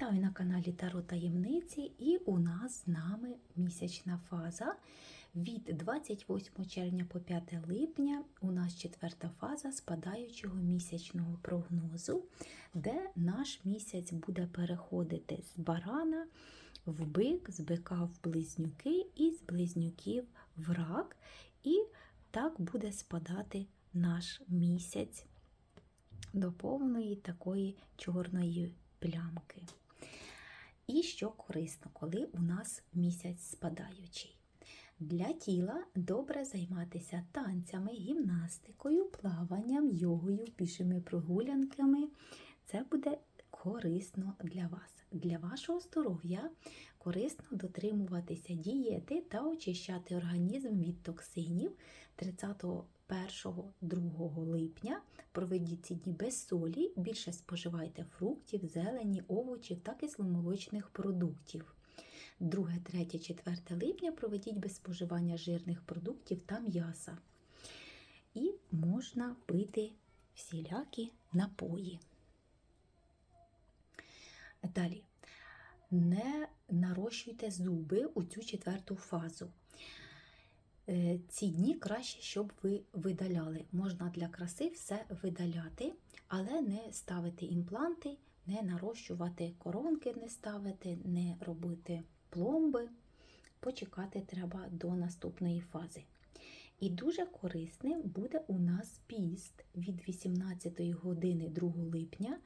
Вітаю на каналі Таро Таємниці і у нас з нами місячна фаза. Від 28 червня по 5 липня у нас четверта фаза спадаючого місячного прогнозу, де наш місяць буде переходити з барана в бик, з бика в близнюки і з близнюків в рак. І так буде спадати наш місяць до повної такої чорної плямки. І що корисно, коли у нас місяць спадаючий. Для тіла добре займатися танцями, гімнастикою, плаванням, йогою, пішими прогулянками. Це буде корисно для вас. Для вашого здоров'я корисно дотримуватися дієти та очищати організм від токсинів 31-2 липня. Проведіть ці дні без солі, більше споживайте фруктів, зелені, овочів та кисломолочних продуктів. 2, 3, 4 липня проведіть без споживання жирних продуктів та м'яса. І можна пити всілякі напої. Далі. Не нарощуйте зуби у цю четверту фазу. Е, Ці дні краще, щоб ви видаляли. Можна для краси все видаляти, але не ставити імпланти, не нарощувати коронки, не ставити, не робити пломби. Почекати треба до наступної фази. І дуже корисним буде у нас піст від 18 години 2 липня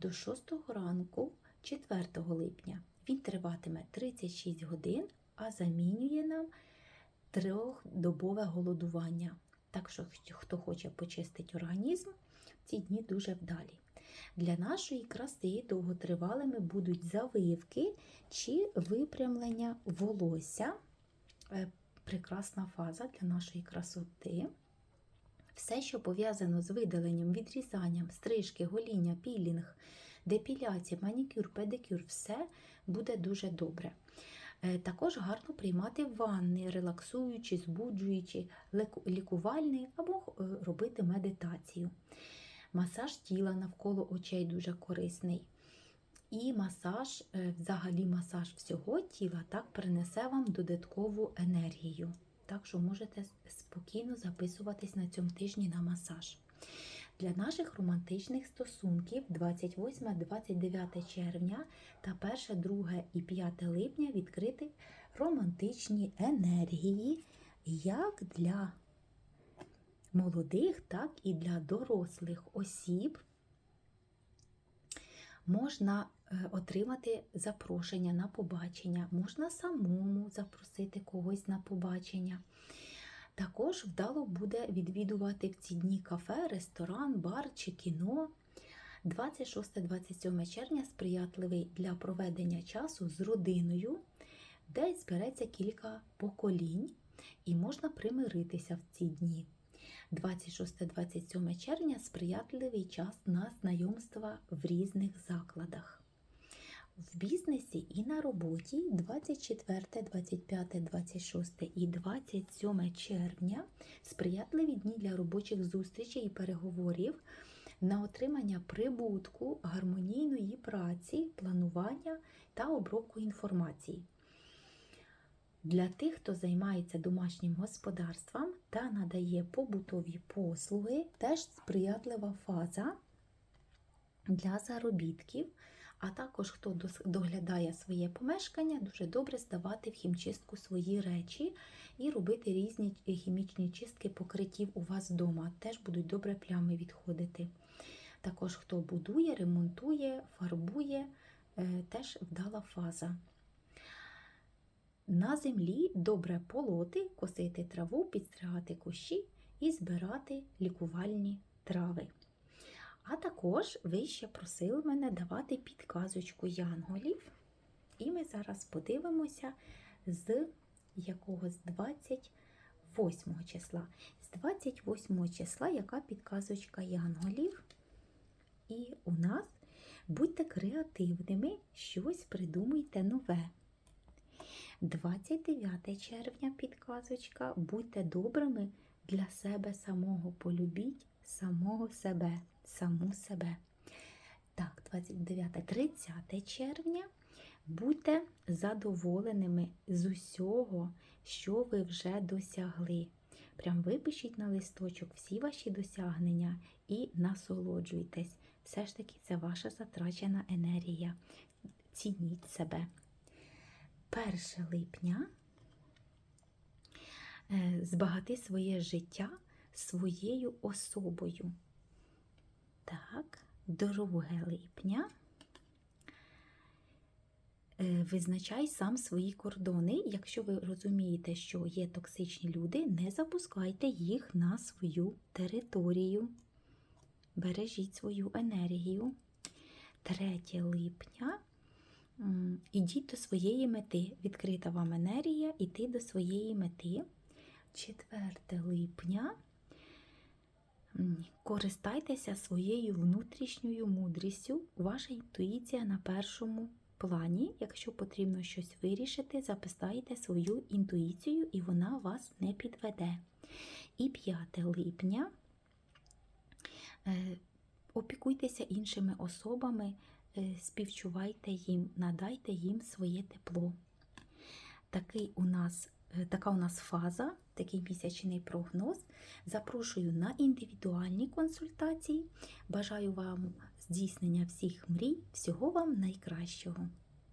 до 6 ранку 4 липня. Він триватиме 36 годин, а замінює нам трьохдобове голодування. Так що, хто хоче почистити організм, ці дні дуже вдалі. Для нашої краси довготривалими будуть завивки чи випрямлення волосся. Е, Прекрасна фаза для нашої красоти. Все, що пов'язано з видаленням, відрізанням, стрижки, гоління, пілінг, депіляція, манікюр, педикюр, все буде дуже добре. Е, Також гарно приймати ванни, релаксуючи, збуджуючи, лікувальний або е, робити медитацію. Масаж тіла навколо очей дуже корисний. І масаж, е, взагалі масаж всього тіла так принесе вам додаткову енергію. Так що можете спокійно записуватись на цьому тижні на масаж. Для наших романтичних стосунків 28-29 червня та 1, 2 і 5 липня відкрити романтичні енергії як для молодих, так і для дорослих осіб. Можна отримати запрошення на побачення, можна самому запросити когось на побачення. Також вдало буде відвідувати в ці дні кафе, ресторан, бар чи кіно. 26-27 червня сприятливий для проведення часу з родиною, де збереться кілька поколінь, і можна примиритися в ці дні. 26-27 червня сприятливий час на знайомства в різних закладах. В бізнесі і на роботі 24, 25, 26 і 27 червня сприятливі дні для робочих зустрічей і переговорів на отримання прибутку, гармонійної праці, планування та обробку інформації. Для тих, хто займається домашнім господарством та надає побутові послуги, теж сприятлива фаза для заробітків. А також, хто доглядає своє помешкання, дуже добре здавати в хімчистку свої речі і робити різні хімічні чистки покриттів у вас вдома. Теж будуть добре плями відходити. Також, хто будує, ремонтує, фарбує, теж вдала фаза. На землі добре полоти, косити траву, підстригати кущі і збирати лікувальні трави. А також ви ще просили мене давати підказочку янголів. І ми зараз подивимося з якогось 28 числа. З 28 числа яка підказочка янголів? І у нас будьте креативними, щось придумуйте нове. 29 червня підказочка. Будьте добрими для себе самого. Полюбіть самого себе, саму себе. Так, 29-30 червня. Будьте задоволеними з усього, що ви вже досягли. Прям випишіть на листочок всі ваші досягнення і насолоджуйтесь. Все ж таки, це ваша затрачена енергія. Цініть себе. 1 липня збагати своє життя своєю особою. Так, 2 липня. Е, Визначай сам свої кордони. Якщо ви розумієте, що є токсичні люди, не запускайте їх на свою територію. Бережіть свою енергію. 3 липня. Ідіть до своєї мети. Відкрита вам енергія, іти до своєї мети. 4 липня. Користайтеся своєю внутрішньою мудрістю. Ваша інтуїція на першому плані. Якщо потрібно щось вирішити, записайте свою інтуїцію, і вона вас не підведе. І 5 липня. Е, Опікуйтеся іншими особами, е, співчувайте їм, надайте їм своє тепло. Такий у нас, така у нас фаза, такий місячний прогноз. Запрошую на індивідуальні консультації. Бажаю вам здійснення всіх мрій, всього вам найкращого.